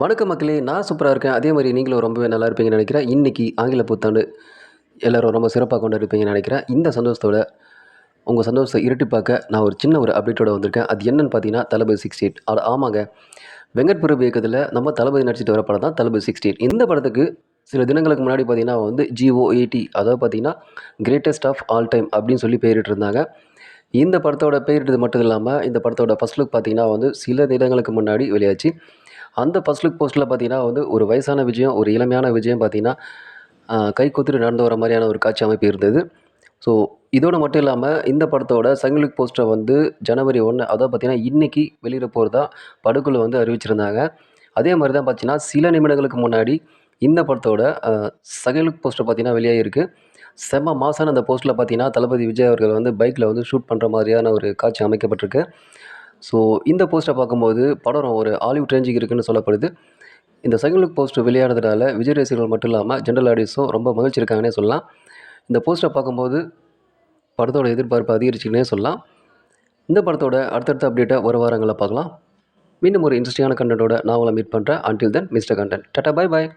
வணக்கம் மக்களே நான் சூப்பராக இருக்கேன். அதே மாதிரி நீங்களும் ரொம்பவே நல்லா இருப்பீங்கன்னு நினைக்கிறேன். இன்றைக்கி ஆங்கில புத்தாண்டு எல்லோரும் ரொம்ப சிறப்பாக கொண்டு இருப்பீங்கன்னு நினைக்கிறேன். இந்த சந்தோஷத்தோட உங்கள் சந்தோஷத்தை இரட்டிப்பாக்க நான் ஒரு சின்ன ஒரு அப்டேட்டோட வந்திருக்கேன். அது என்னன்னு பார்த்தீங்கன்னா தளபதி சிக்ஸ்டி எயிட் அது ஆமாங்க. வெங்கட் பிரபு இயக்கத்தில் நம்ம தளபதி நடிச்சிட்டு வர படம் தான் தளபதி சிக்ஸ்டி எயிட் இந்த படத்துக்கு சில தினங்களுக்கு முன்னாடி பார்த்தீங்கன்னா வந்து ஜிஓஏடி அதாவது பார்த்தீங்கன்னா கிரேட்டஸ்ட் ஆஃப் ஆல் டைம் அப்படின்னு சொல்லி பேரிட்டு இருந்தாங்க. இந்த படத்தோட பேரிட்டது மட்டும் இல்லாமல் இந்த படத்தோட ஃபஸ்ட் லுக் பார்த்தீங்கன்னா வந்து சில தினங்களுக்கு முன்னாடி வெளியாச்சு. அந்த ஃபஸ்ட் லுக் போஸ்ட்டில் பார்த்தீங்கன்னா வந்து ஒரு வயசான விஜயம் ஒரு இளமையான விஜயம் பார்த்தீங்கன்னா கை கொத்துட்டு நடந்து வர மாதிரியான ஒரு காட்சி அமைப்பு இருந்தது. ஸோ இதோடு மட்டும் இல்லாமல் இந்த படத்தோட செகண்ட் லுக் போஸ்டரை வந்து ஜனவரி ஒன்று அதாவது பார்த்தீங்கன்னா இன்றைக்கி வெளியிட போகிறதா படுக்குழு வந்து அறிவிச்சிருந்தாங்க. அதே மாதிரி தான் பார்த்தீங்கன்னா சில நிமிடங்களுக்கு முன்னாடி இந்த படத்தோட செகண்ட் லுக் போஸ்டர் பார்த்தீங்கன்னா வெளியாகிருக்கு செம்ம மாசான அந்த போஸ்ட்டில் பார்த்தீங்கன்னா தளபதி விஜய் அவர்கள் வந்து பைக்கில் வந்து ஷூட் பண்ணுற மாதிரியான ஒரு காட்சி அமைக்கப்பட்டிருக்கு. ஸோ இந்த போஸ்ட்டை பார்க்கும்போது படம் ஒரு ஆலிவுட் ரேஞ்சுக்கு இருக்குன்னு சொல்லப்படுது. இந்த செகண்ட் லுக் போஸ்டர் வெளியானதுனால விஜய் ரசிகர்கள் மட்டும் இல்லாமல் ஜென்ரல் ஆடியன்ஸும் ரொம்ப மகிழ்ச்சி இருக்காங்கன்னே சொல்லலாம். இந்த போஸ்ட்டை பார்க்கும்போது படத்தோட எதிர்பார்ப்பு அதிகரிச்சுக்கினே சொல்லலாம். இந்த படத்தோட அடுத்தடுத்த அப்டேட்டை ஒரு வாரங்களில் பார்க்கலாம். மீண்டும் ஒரு இன்ட்ரெஸ்டிங்கான கண்டென்ட்டோட நான் உங்களை மீட் பண்ணுறேன் until then mister content tata bye bye